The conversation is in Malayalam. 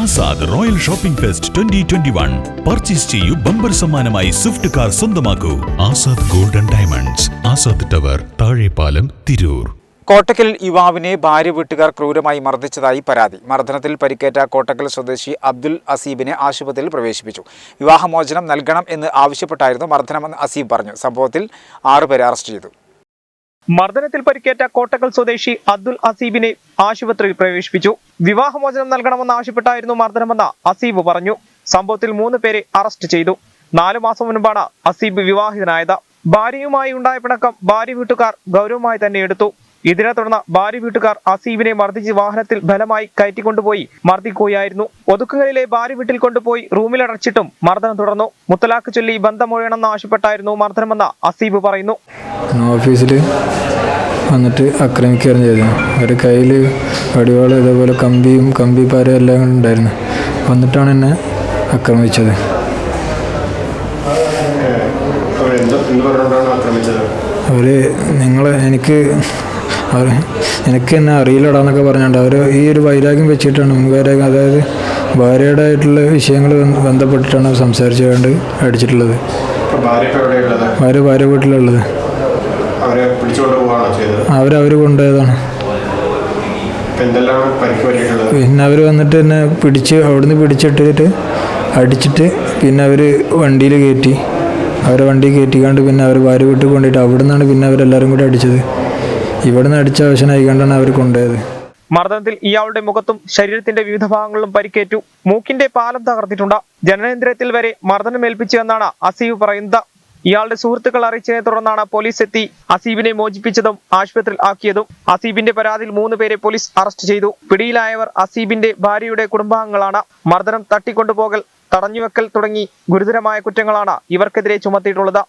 Azad royal shopping fest twenty twenty one. Purchase ചെയ്യൂ ബമ്പർ സമ്മാനമായി സ്വിഫ്റ്റ് കാർ സ്വന്തമാക്കൂ. Azad golden diamonds Azad tower Thazhepalam Tirur. Kottakkal യുവാവിനെ ഭാര്യ വീട്ടുകാർ ക്രൂരമായി മർദ്ദിച്ചതായി പരാതി. മർദ്ദനത്തിൽ പരിക്കേറ്റ കോട്ടക്കൽ സ്വദേശി അബ്ദുൽ അസീബിനെ ആശുപത്രിയിൽ പ്രവേശിപ്പിച്ചു. വിവാഹമോചനം നൽകണം എന്ന് ആവശ്യപ്പെട്ടായിരുന്നു മർദ്ദനമെന്ന് അസീബ് പറഞ്ഞു. സംഭവത്തിൽ ആറുപേരെ അറസ്റ്റ് ചെയ്തു. മർദ്ദനത്തിൽ പരിക്കേറ്റ കോട്ടക്കൽ സ്വദേശി അബ്ദുൽ അസീബിനെ ആശുപത്രിയിൽ പ്രവേശിപ്പിച്ചു. വിവാഹമോചനം നൽകണമെന്ന് ആവശ്യപ്പെട്ടായിരുന്നു മർദ്ദനമെന്ന് അസീബ് പറഞ്ഞു. സംഭവത്തിൽ മൂന്ന് പേരെ അറസ്റ്റ് ചെയ്തു. നാലു മാസം മുൻപാണ് അസീബ് വിവാഹിതനായത്. ഭാര്യയുമായി ഉണ്ടായ പിണക്കം ഭാര്യ വീട്ടുകാർ ഗൗരവമായി തന്നെ എടുത്തു. ഇതിനെ തുടർന്ന് ഭാര്യ വീട്ടുകാർ അസീബിനെ മർദ്ദിച്ച് വാഹനത്തിൽ ബലമായി കയറ്റിക്കൊണ്ടുപോയി മർദ്ദിക്കുകയായിരുന്നു. ഒതുക്കുകളിലെ ഭാര്യ വീട്ടിൽ കൊണ്ടുപോയി റൂമിലടച്ചിട്ടും മർദ്ദനം തുടർന്നു. മുത്തലാഖ് ചൊല്ലി ബന്ധമൊഴിയണമെന്ന് ആവശ്യപ്പെട്ടായിരുന്നു മർദ്ദനമെന്ന് അസീബ് പറയുന്നു. ഓഫീസിൽ വന്നിട്ട് ആക്രമിക്കുകയാണ് ചെയ്തത്. അവരുടെ കയ്യിൽ വടിവാൾ ഇതേപോലെ കമ്പിയും കമ്പിപ്പാരയും എല്ലാം ഉണ്ടായിരുന്നു. വന്നിട്ടാണ് എന്നെ ആക്രമിച്ചത്. അവർ നിങ്ങൾ എനിക്ക് അവർ എനിക്ക് എന്നെ അറിയില്ലടാന്നൊക്കെ പറഞ്ഞുകൊണ്ട് അവർ ഈ ഒരു വൈരാഗ്യം വെച്ചിട്ടാണ് മുൻവൈരാഗ്യം അതായത് ഭാര്യയുടെ ആയിട്ടുള്ള വിഷയങ്ങൾ ബന്ധപ്പെട്ടിട്ടാണ് സംസാരിച്ചുകൊണ്ട് അടിച്ചിട്ടുള്ളത്. ഭാര്യ ഭാര്യ വീട്ടിലുള്ളത്. അവരെ പിടിച്ചുകൊണ്ട് പോവുകയാണോ ചെയ്തത്? അവരവർ കൊണ്ടുപോയതാണ്. പിന്നെ അവർ വന്നിട്ട് എന്നെ പിടിച്ച് അവിടുന്ന് പിടിച്ചിട്ടിട്ട് അടിച്ചിട്ട് പിന്നെ അവർ വണ്ടിയിൽ കയറ്റി അവരെ വണ്ടി കയറ്റിക്കാണ്ട് പിന്നെ അവർ ഭാര്യ വീട്ടിൽ കൊണ്ടിട്ട് അവിടെ നിന്നാണ് പിന്നെ അവരെല്ലാവരും കൂടി അടിച്ചത്. ഇവിടെ നിന്ന് അടിച്ച ആവശ്യമായിക്കൊണ്ടാണ് അവർ കൊണ്ടുപോയത്. മർദ്ദനത്തിൽ ഇയാളുടെ മുഖത്തും ശരീരത്തിന്റെ വിവിധ ഭാഗങ്ങളിലും പരിക്കേറ്റു. മൂക്കിന്റെ പാലം തകർത്തിട്ടുണ്ട്. ജനനേന്ദ്രിയത്തിൽ വരെ മർദ്ദനമേൽപ്പിച്ചു എന്നാണ് അസീവ് പറയുന്നത്. ഇയാളുടെ സുഹൃത്തുക്കൾ അറിയിച്ചതിനെ തുടർന്നാണ് പോലീസ് എത്തി അസീബിനെ മോചിപ്പിച്ചതും ആശുപത്രിയിൽ ആക്കിയതും. അസീബിന്റെ പരാതിയിൽ മൂന്ന് പേരെ പോലീസ് അറസ്റ്റ് ചെയ്തു. പിടിയിലായവർ അസീബിന്റെ ഭാര്യയുടെ കുടുംബാംഗങ്ങളാണ്. മർദ്ദനം തട്ടിക്കൊണ്ടുപോകൽ തടഞ്ഞുവെക്കൽ തുടങ്ങി ഗുരുതരമായ കുറ്റങ്ങളാണ് ഇവർക്കെതിരെ ചുമത്തിയിട്ടുള്ളത്.